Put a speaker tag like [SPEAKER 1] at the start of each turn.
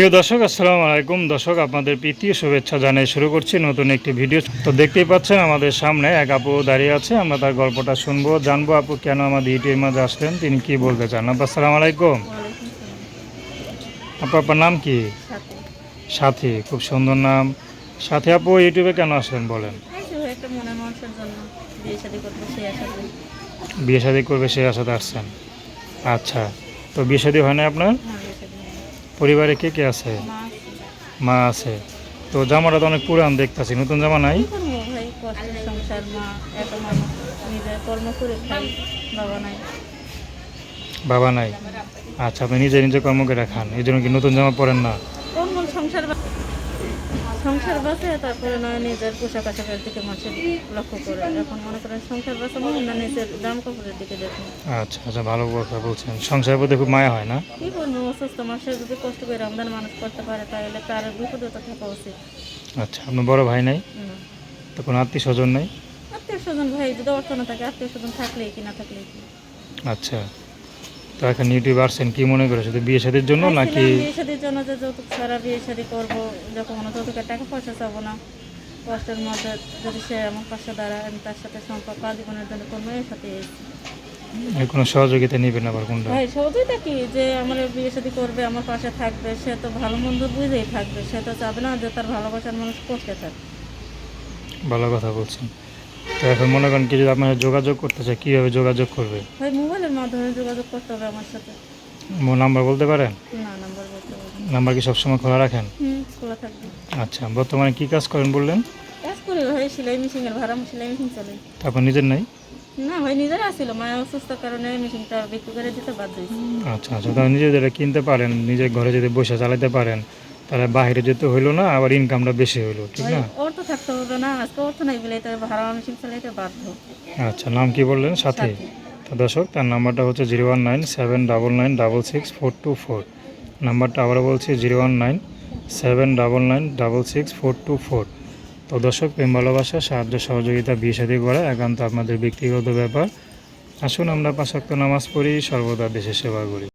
[SPEAKER 1] প্রিয় দর্শক আসসালামু আলাইকুম। দর্শক আপনাদের প্রীতি ও শুভেচ্ছা জানিয়ে শুরু করছি নতুন একটি ভিডিও। তো দেখতেই পাচ্ছেন আমাদের সামনে এক আপু দাঁড়িয়ে আছে। আমরা তার গল্পটা শুনব জানব আপু কেন আমাদের ইউটিউবের মাঝে আসলেন তিনি কি বলতে চান? আপু আসসালামু আলাইকুম। আপু আপনার নাম কি?
[SPEAKER 2] সাথী।
[SPEAKER 1] খুব সুন্দর নাম। সাথী আপু ইউটিউবে কেন আসলেন বলেন?
[SPEAKER 2] বিয়ে শাদী
[SPEAKER 1] বিয়ে করবে সেই আশাতে আসছেন। আচ্ছা তো বিয়ে শাদী হয় না আপনার
[SPEAKER 2] হ্যাঁ বিয়ে শাদী হয়নি।
[SPEAKER 1] পরিবারে কে কে আছে?
[SPEAKER 2] মা আছে।
[SPEAKER 1] তো জামাটা তো অনেক পুরান দেখতেছি নতুন জামা নাই?
[SPEAKER 2] বাবা নাই।
[SPEAKER 1] আচ্ছা আপনি নিজে নিজে কর্মকে রাখান খান এই জন্য কি নতুন জামা পরেন না?
[SPEAKER 2] সংসার সংসার বাসে তারপরে নয় নিজের পোশাক আশাকের দিকে মানুষের লক্ষ্য করে। এখন মনে করেন সংসার বাঁচা মানে না নিজের দাম কাপড়ের দিকে দেখুন।
[SPEAKER 1] আচ্ছা আচ্ছা ভালো কথা বলছেন। সংসারের প্রতি খুব মায়া হয় না?
[SPEAKER 2] কি করব অসুস্থ মানুষের যদি কষ্ট করে আমদানি মানুষ করতে পারে তাহলে তার বিপদে তো থাকা উচিত।
[SPEAKER 1] আচ্ছা আপনার বড় ভাই নাই? তো কোনো আত্মীয় স্বজন নেই?
[SPEAKER 2] আত্মীয় স্বজন ভাই যদি অর্থ না থাকে আত্মীয় স্বজন থাকলেই কি না থাকলেই কি?
[SPEAKER 1] আচ্ছা। তো এখন ইউটিউব আসছেন কি মনে করে? শুধু বিয়ে শাদির জন্য নাকি
[SPEAKER 2] বিয়ে শাদির জন্য যে যৌতুক ছাড়া বিয়ে শাদি করব যখন কোনো যৌতুকের টাকা পয়সা চাবো না। কষ্টের মধ্যে যদি সে আমার পাশে দাঁড়ায় আমি তার সাথে সম্পর্ক আজীবনের জন্য করব এর সাথে
[SPEAKER 1] কোনো সহযোগিতা নেবেন আবার কোনটা?
[SPEAKER 2] ভাই সহজেইটা কি? যে আমার বিয়ে শাদি করবে আমার পাশে থাকবে সে তো ভালো মন্দ বুঝেই থাকবে। সে তো চাবে না যে তার ভালোবাসার মানুষ কষ্টে থাকবে
[SPEAKER 1] ভালো কথা বলছেন। তো এখন মনে করেন কি যদি আপনার যোগাযোগ করতে চায় কীভাবে যোগাযোগ করবে?
[SPEAKER 2] ভাই মোবাইলের মাধ্যমে যোগাযোগ করতে হবে আমার সাথে।
[SPEAKER 1] নাম্বার বলতে পারেন?
[SPEAKER 2] না নাম্বার বলতে হবে না।
[SPEAKER 1] নাম্বার কি সবসময় খোলা রাখেন?
[SPEAKER 2] হুম খোলা থাকবে।
[SPEAKER 1] আচ্ছা বর্তমানে কি কাজ করেন বললেন?
[SPEAKER 2] কাজ করি ভাই সেলাই মেশিনের ভাড়া সেলাই মেশিন চলে
[SPEAKER 1] তারপর নিজের নাই?
[SPEAKER 2] না ভাই নিজের আসছিল মায়া অসুস্থ কারণে মেশিনটা বিক্রি করে দিতে বাধ্য হয়েছি।
[SPEAKER 1] আচ্ছা আচ্ছা তাহলে নিজেদের কিনতে পারেন নিজের ঘরে যদি বসে চালাতে পারেন তাহলে বাইরে যেতে হইল না আবার ইনকামটা বেশি হইল ঠিক
[SPEAKER 2] ভাই
[SPEAKER 1] না?
[SPEAKER 2] হবে না আজকে নাই বলে তার ভাড়া মেশিন চালাইতে বাধ্য।
[SPEAKER 1] আচ্ছা নাম কি বললেন? সাথী।
[SPEAKER 2] সাথী।
[SPEAKER 1] তো দর্শক তার নাম্বারটা হচ্ছে zero one nine seven double nine double six four two four. নাম্বারটা আবারও বলছি zero one nine seven double nine double six four two four. তো দর্শক প্রেম ভালোবাসা সাহায্য সহযোগিতা বিয়ে শাদী করা একান্ত আপনাদের ব্যক্তিগত ব্যাপার। আসুন আমরা পাঁচাক্ত নামাজ পড়ি সর্বদা দেশের সেবা করি।